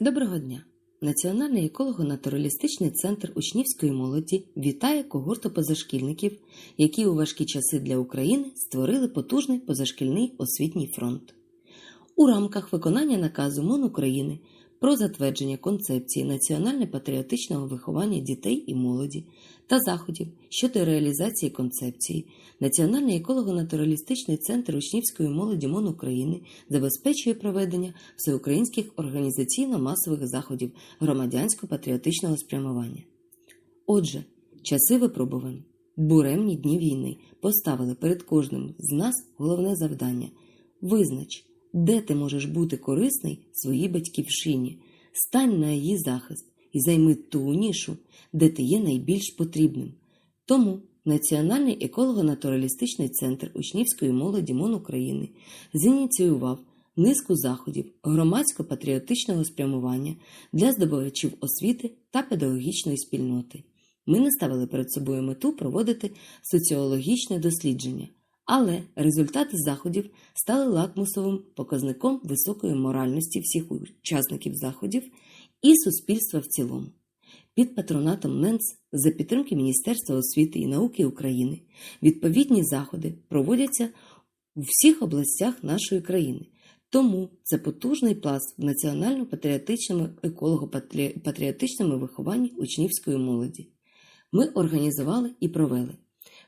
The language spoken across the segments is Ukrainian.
Доброго дня! Національний еколого-натуралістичний центр учнівської молоді вітає когорту позашкільників, які у важкі часи для України створили потужний позашкільний освітній фронт. У рамках виконання наказу МОН України про затвердження концепції національно-патріотичного виховання дітей і молоді та заходів щодо реалізації концепції, Національний еколого-натуралістичний центр учнівської молоді МОН України забезпечує проведення всеукраїнських організаційно-масових заходів громадянсько-патріотичного спрямування. Отже, часи випробувань, буремні дні війни поставили перед кожним з нас головне завдання. Визнач, де ти можеш бути корисний своїй батьківщині, стань на її захист і займи ту нішу, де ти є найбільш потрібним. Тому Національний еколого-натуралістичний центр учнівської молоді МОН України зініціював низку заходів громадсько-патріотичного спрямування для здобувачів освіти та педагогічної спільноти. Ми не ставили перед собою мету проводити соціологічне дослідження, але результати заходів стали лакмусовим показником високої моральності всіх учасників заходів і суспільства в цілому. Під патронатом НЕНЦ за підтримки Міністерства освіти і науки України відповідні заходи проводяться у всіх областях нашої країни. Тому це потужний пласт в національно-патріотичному еколого-патріотичному вихованні учнівської молоді. Ми організували і провели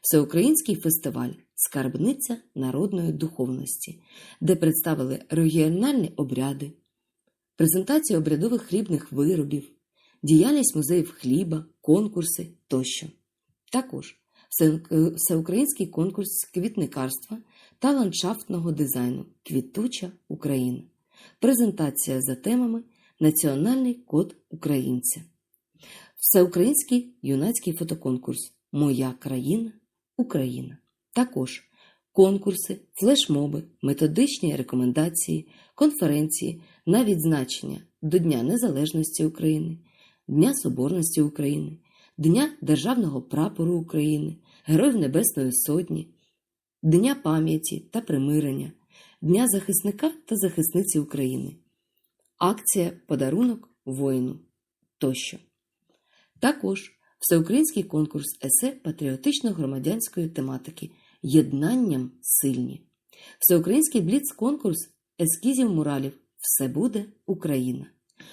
всеукраїнський фестиваль Скарбниця народної духовності, де представили регіональні обряди, презентацію обрядових хлібних виробів, діяльність музеїв хліба, конкурси тощо. Також всеукраїнський конкурс квітникарства та ландшафтного дизайну Квітуча Україна, презентація за темами Національний код українця, Всеукраїнський юнацький фотоконкурс Моя країна Україна. Також конкурси, флешмоби, методичні рекомендації, конференції на відзначення до Дня Незалежності України, Дня Соборності України, Дня Державного прапору України, Героїв Небесної Сотні, Дня пам'яті та примирення, Дня захисника та захисниці України, акція Подарунок воїну тощо. Також всеукраїнський конкурс есе патріотично-громадянської тематики Єднанням сильні, всеукраїнський бліц-конкурс ескізів муралів. Все буде Україна,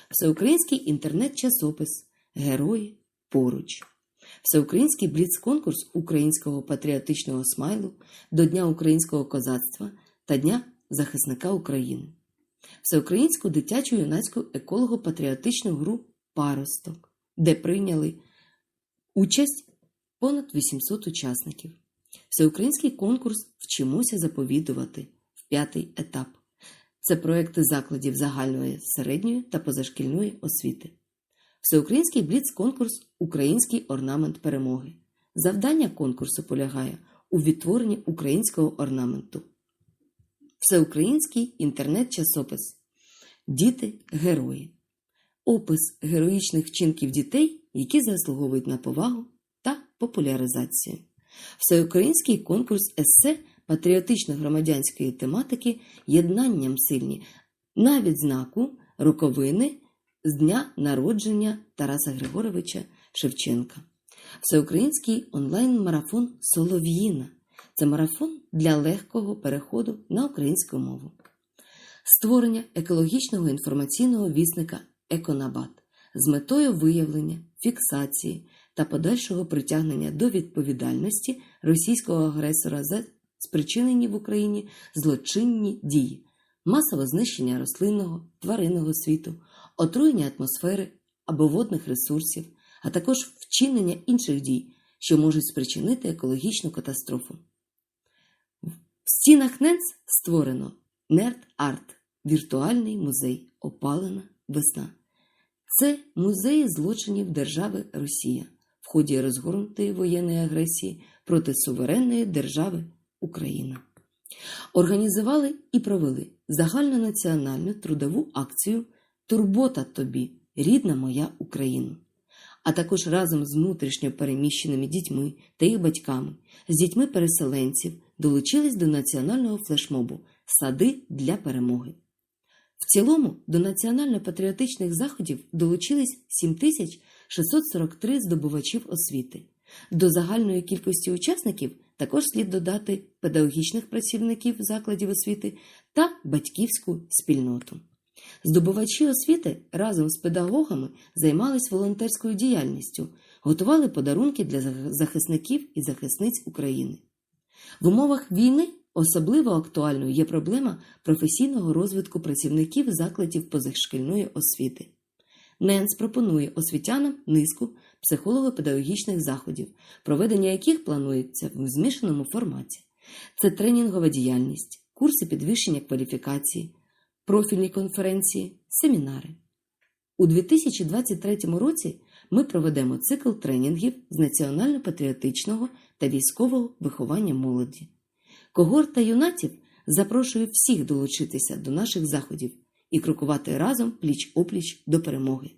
всеукраїнський інтернет-часопис Герої поруч, всеукраїнський бліц-конкурс українського патріотичного смайлу до Дня українського козацтва та Дня захисника України, всеукраїнську дитячу юнацьку еколого-патріотичну гру Паросток, де прийняли участь понад 800 учасників. Всеукраїнський конкурс Вчимося заповідувати в п'ятий етап. Це проекти закладів загальної середньої та позашкільної освіти. Всеукраїнський бліц-конкурс Український орнамент перемоги. Завдання конкурсу полягає у відтворенні українського орнаменту. Всеукраїнський інтернет-часопис Діти герої. Опис героїчних вчинків дітей, які заслуговують на повагу та популяризацію. Всеукраїнський конкурс есе патріотично-громадянської тематики Єднанням сильні на відзнаку роковини з дня народження Тараса Григоровича Шевченка. Всеукраїнський онлайн-марафон Солов'їна це марафон для легкого переходу на українську мову. Створення екологічного інформаційного вісника Еконабат з метою виявлення, фіксації та подальшого притягнення до відповідальності російського агресора за спричинені в Україні злочинні дії, масове знищення рослинного, тваринного світу, отруєння атмосфери або водних ресурсів, а також вчинення інших дій, що можуть спричинити екологічну катастрофу. В стінах НЕНЦ створено Нерд Арт віртуальний музей Опалена весна. Це музеї злочинів держави Росія в ході розгорнутої воєнної агресії проти суверенної держави Україна. Організували і провели загальнонаціональну трудову акцію Турбота тобі, рідна моя Україна, а також разом з внутрішньо переміщеними дітьми та їх батьками, з дітьми переселенців долучились до національного флешмобу Сади для перемоги. В цілому до національно-патріотичних заходів долучились 7643 здобувачів освіти. До загальної кількості учасників також слід додати педагогічних працівників закладів освіти та батьківську спільноту. Здобувачі освіти разом з педагогами займались волонтерською діяльністю, готували подарунки для захисників і захисниць України. В умовах війни особливо актуальною є проблема професійного розвитку працівників закладів позашкільної освіти. НЕНС пропонує освітянам низку психолого-педагогічних заходів, проведення яких планується в змішаному форматі. Це тренінгова діяльність, курси підвищення кваліфікації, профільні конференції, семінари. У 2023 році ми проведемо цикл тренінгів з національно-патріотичного та військового виховання молоді. Когорта юнатів запрошує всіх долучитися до наших заходів і крокувати разом пліч-опліч до перемоги.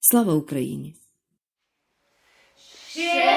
Слава Україні! Ще